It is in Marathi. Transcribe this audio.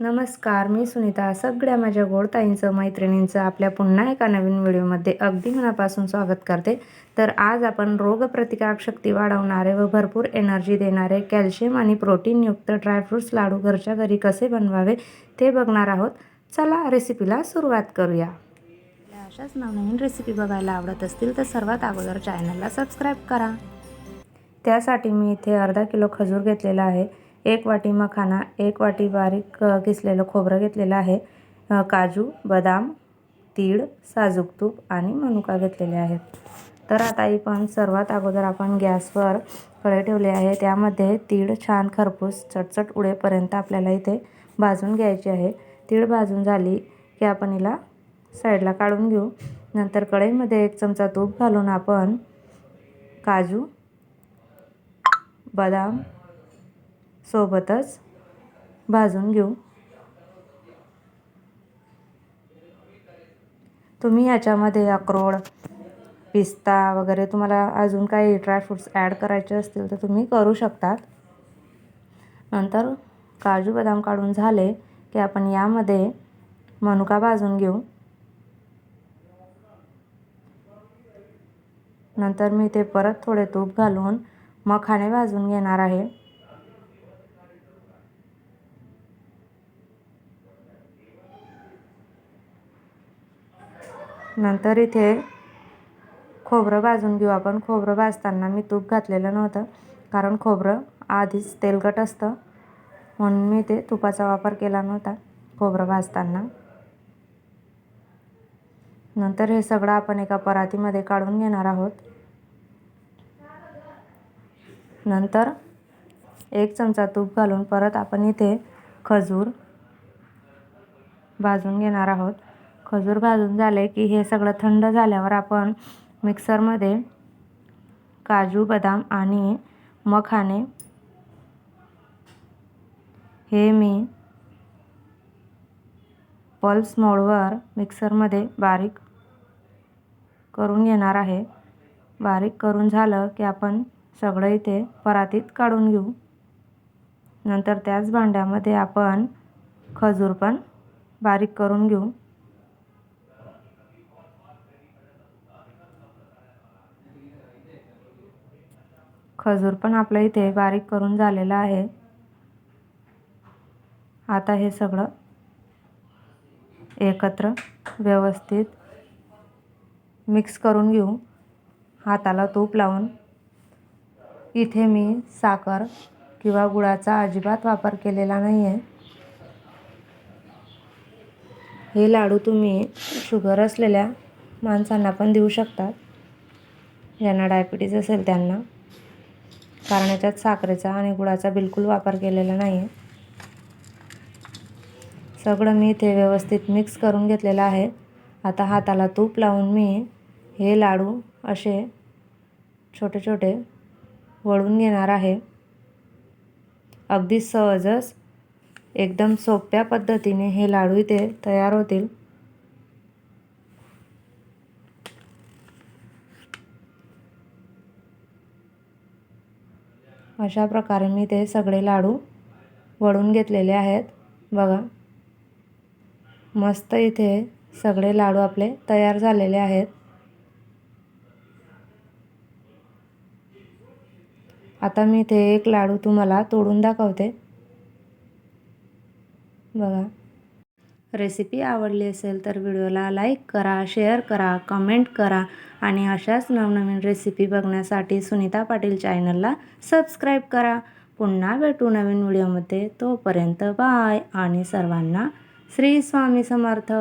नमस्कार मी सुनीता. सगळ्या माझ्या गोडताईंचं मैत्रिणींचं आपल्या पुन्हा एका नवीन व्हिडिओमध्ये अगदी मनापासून स्वागत करते. तर आज आपण रोगप्रतिकारक शक्ती वाढवणारे व भरपूर एनर्जी देणारे कॅल्शियम आणि प्रोटीनयुक्त ड्रायफ्रूट्स लाडू घरच्या घरी कसे बनवावे ते बघणार आहोत. चला रेसिपीला सुरुवात करूया. अशाच नवनवीन रेसिपी बघायला आवडत असतील तर सर्वात अगोदर चॅनलला सबस्क्राईब करा. त्यासाठी मी इथे अर्धा किलो खजूर घेतलेला आहे. एक वाटी मखाना एक वाटी बारीक किसलेलं खोबरं घेतलेलं आहे. काजू बदाम तीळ साजूक तूप आणि मनुका घेतलेले आहेत. तर आता ही पण सर्वात अगोदर आपण गॅसवर कढई ठेवली आहे. त्यामध्ये तीळ छान खरपूस चटचट उडेपर्यंत आपल्याला इथे भाजून घ्यायची आहे. तीळ भाजून झाली की आपण हिला साईडला काढून घेऊ. नंतर कढईमध्ये एक चमचा तूप घालून आपण काजू बदाम सोबतच भाजून घेऊ. तुम्ही याच्यामध्ये अक्रोड पिस्ता वगैरे तुम्हाला अजून काही ड्रायफ्रूट्स ॲड करायचे असतील तर तुम्ही करू शकतात. नंतर काजू बदाम काढून झाले की आपण यामध्ये मनुका भाजून घेऊ. नंतर मी ते परत थोडे तूप घालून मखाणे भाजून घेणार आहे. नंतर इथे खोबरं भाजून घेऊ आपण. खोबरं भाजताना मी तूप घातलेलं नव्हतं कारण खोबरं आधीच तेलकट असतं. म्हणून मी ते तुपाचा वापर केला नव्हता खोबरं भाजताना. नंतर हे सगळं आपण एका परातीमध्ये काढून घेणार आहोत. नंतर एक चमचा तूप घालून परत आपण इथे खजूर भाजून घेणार आहोत. खजूर भाजून झाले की हे सगळं थंड झाल्यावर आपण मिक्सरमध्ये काजू बदाम आणि मखाने हे मी पल्स मोडवर मिक्सरमध्ये बारीक करून घेणार आहे. बारीक करून झालं की आपण सगळं इथे परातीत काढून घेऊ. नंतर त्याच भांड्यामध्ये आपण खजूर पण बारीक करून घेऊ. खजूर पण आपलं इथे बारीक करून झालेलं आहे. आता हे सगळं एकत्र व्यवस्थित मिक्स करून घेऊ. हाताला तूप लावून. इथे मी साखर किंवा गुळाचा अजिबात वापर केलेला नाही आहे हे लाडू तुम्ही शुगर असलेल्या माणसांना पण देऊ शकतात ज्यांना डायबिटीज असेल त्यांना. कारण याच्यात साखरेचा आणि गुळाचा बिलकुल वापर केलेला नाही आहे सगळं मी इथे व्यवस्थित मिक्स करून घेतलेलं आहे. आता हाताला तूप लावून मी हे लाडू असे छोटे छोटे वळून घेणार आहे. अगदी सहजच एकदम सोप्या पद्धतीने हे लाडू इथे तयार होतील. अशा प्रकारे मी ते सगळे लाडू वळून घेतलेले आहेत. बघा. मस्त इथे सगळे लाडू आपले तयार झालेले आहेत. आता मी इथे एक लाडू तुम्हाला तोडून दाखवते. बघा. रेसिपी आवडली असेल तर व्हिडिओला लाईक करा शेअर करा कमेंट करा आणि अशाच नवनवीन रेसिपी बघण्यासाठी सुनीता पाटील चॅनलला सबस्क्राईब करा. पुन्हा भेटू नवीन व्हिडिओमध्ये. तोपर्यंत बाय आणि सर्वांना श्री स्वामी समर्थ.